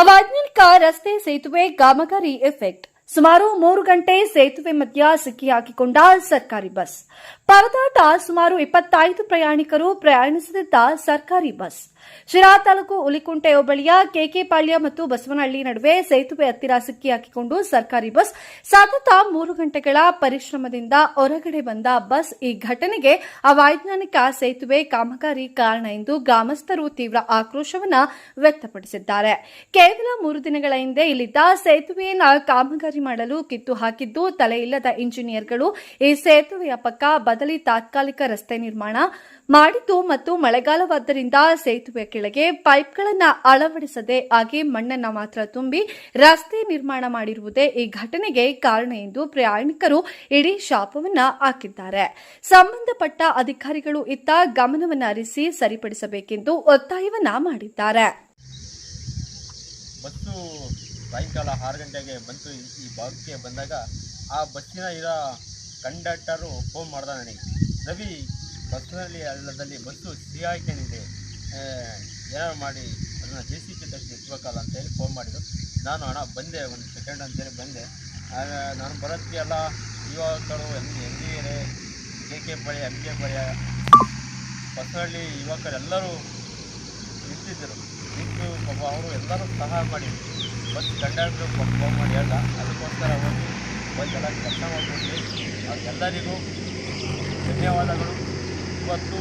ಅವೈಜ್ಞಾನಿಕ ರಸ್ತೆ ಸೇತುವೆ ಕಾಮಗಾರಿ ಎಫೆಕ್ಟ್ ಸುಮಾರು ಮೂರು ಗಂಟೆ ಸೇತುವೆ ಮಧ್ಯ ಸಿಕ್ಕಿಹಾಕಿಕೊಂಡ ಸರ್ಕಾರಿ ಬಸ್. ಪರದಾಟ ಸುಮಾರು ಇಪ್ಪತ್ತೈದು ಪ್ರಯಾಣಿಕರು ಪ್ರಯಾಣಿಸುತ್ತಿದ್ದ ಸರ್ಕಾರಿ ಬಸ್. ಶಿರಾ ತಾಲೂಕು ಉಲಿಕುಂಟೆ ಹೋಬಳಿಯ ಕೆಕೆಪಾಳ್ಯ ಮತ್ತು ಬಸವನಹಳ್ಳಿ ನಡುವೆ ಸೇತುವೆ ಹತ್ತಿರ ಸಿಕ್ಕಿಹಾಕಿಕೊಂಡು ಸರ್ಕಾರಿ ಬಸ್ ಸತತ ಮೂರು ಗಂಟೆಗಳ ಪರಿಶ್ರಮದಿಂದ ಹೊರಗಡೆ ಬಂದ ಬಸ್ ಈ ಘಟನೆಗೆ ಅವೈಜ್ಞಾನಿಕ ಸೇತುವೆ ಕಾಮಗಾರಿ ಕಾರಣ ಎಂದು ಗ್ರಾಮಸ್ಥರು ತೀವ್ರ ಆಕ್ರೋಶವನ್ನ ವ್ಯಕ್ತಪಡಿಸಿದ್ದಾರೆ. ಕೇವಲ ಮೂರು ದಿನಗಳ ಹಿಂದೆ ಇಲ್ಲಿದ್ದ ಸೇತುವೆಯನ್ನ ಕಾಮಗಾರಿ ಮಾಡಲು ಕಿತ್ತು ಹಾಕಿದ್ದು ತಲೆ ಇಲ್ಲದ ಇಂಜಿನಿಯರ್ಗಳು ಈ ಸೇತುವೆಯ ಪಕ್ಕ ಬದಲಿ ತಾತ್ಕಾಲಿಕ ರಸ್ತೆ ನಿರ್ಮಾಣ ಮಾಡಿದ್ದು ಮತ್ತು ಮಳೆಗಾಲವಾದ್ದರಿಂದ ಸೇತುವೆ ಕೆಳಗೆ ಪೈಪ್ಗಳನ್ನು ಅಳವಡಿಸದೆ ಹಾಗೆ ಮಣ್ಣನ್ನು ಮಾತ್ರ ತುಂಬಿ ರಸ್ತೆ ನಿರ್ಮಾಣ ಮಾಡಿರುವುದೇ ಈ ಘಟನೆಗೆ ಕಾರಣ ಎಂದು ಪ್ರಯಾಣಿಕರು ಇಡೀ ಶಾಪವನ್ನ ಹಾಕಿದ್ದಾರೆ. ಸಂಬಂಧಪಟ್ಟ ಅಧಿಕಾರಿಗಳು ಇತ್ತ ಗಮನವನ್ನು ಹರಿಸಿ ಸರಿಪಡಿಸಬೇಕೆಂದು ಒತ್ತಾಯವನ್ನ ಮಾಡಿದ್ದಾರೆ. ಸಾಯಂಕಾಲ ಆರು ಗಂಟೆಗೆ ಬಂತು. ಈ- ಭಾಗಕ್ಕೆ ಬಂದಾಗ ಆ ಬಸ್ಸಿನ ಇರೋ ಕಂಡಕ್ಟರು ಫೋನ್ ಮಾಡ್ದ ನನಗೆ. ರವಿ, ಬಸ್ಸಿನಲ್ಲಿ ಅಲ್ಲದಲ್ಲಿ ಬಸ್ಸು ಸಿಹಾಯ್ಕೊಂಡಿದೆ ಏನಾರು ಮಾಡಿ, ಅದನ್ನು ಜೆ ಸಿ ಪಿ ತಕ್ಷಣ ಇಟ್ಬೇಕಲ್ಲ ಅಂತೇಳಿ ಫೋನ್ ಮಾಡಿದ್ರು. ನಾನು ಹಣ ಬಂದೆ, ಒಂದು ಸೆಕೆಂಡ್ ಅಂತೇಳಿ ಬಂದೆ. ನಾನು ಬರೋದಕ್ಕೆಲ್ಲ ಯುವಕರು ಎಂ ಎಂ ಜಿ ಎರೆ K K, Palya M K, Palya. ಬಸ್ಸಲ್ಲಿ ಯುವಕರೆಲ್ಲರೂ ನಿಂತಿದ್ದರು. ಅವರು ಎಲ್ಲರೂ ಸಹಾಯ ಮಾಡಿ ಮತ್ತು ಕಂಡಕ್ಟ್ರು ಫೋನ್ ಮಾಡಿ ಹೇಳ್ದ ಅದಕ್ಕೋಸ್ಕರ ಹೋಗಿ ಒಂದೆಲ್ಲ ಕೆಲಸ ಮಾಡಿಕೊಂಡು ಅವ್ರಿಗೆಲ್ಲರಿಗೂ ಧನ್ಯವಾದಗಳು. ಇವತ್ತು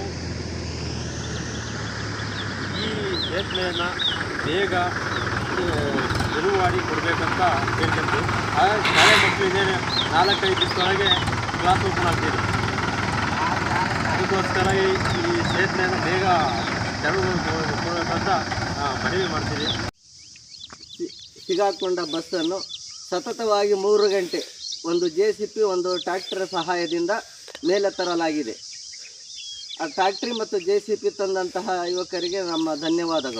ಈ ಸೇತುವೆಯನ್ನು ಬೇಗ ತೆರವು ಮಾಡಿ ಕೊಡಬೇಕಂತ ಹೇಳ್ತೀನಿ ಆ ಶಾಲೆ ಮಕ್ಕಳಿಗೆ ನಾಲ್ಕೈದು ದಿವಸದೊಳಗೆ ಕ್ಲಾಸ್ ಓಪನ್ ಆಗ್ತಿದೆ. ಅದಕ್ಕೋಸ್ಕರ ಈ ಈ ಸೇತುವೆಯನ್ನು ಬೇಗ ತೆರವು ಆ, ಮನವಿ ಮಾಡ್ತೀವಿ. ಸಿಗಾಕೊಂಡ ಬಸ್ಸನ್ನು ಸತತವಾಗಿ ಮೂರು ಗಂಟೆ ಒಂದು ಜೆ ಒಂದು ಟ್ರ್ಯಾಕ್ಟರ್ ಸಹಾಯದಿಂದ ಮೇಲೆ ತರಲಾಗಿದೆ. ಆ ಟ್ರ್ಯಾಕ್ಟ್ರಿ ಮತ್ತು ಜೆ ಸಿ ಪಿ ತಂದಂತಹ ಯುವಕರಿಗೆ ನಮ್ಮ ಧನ್ಯವಾದಗಳು.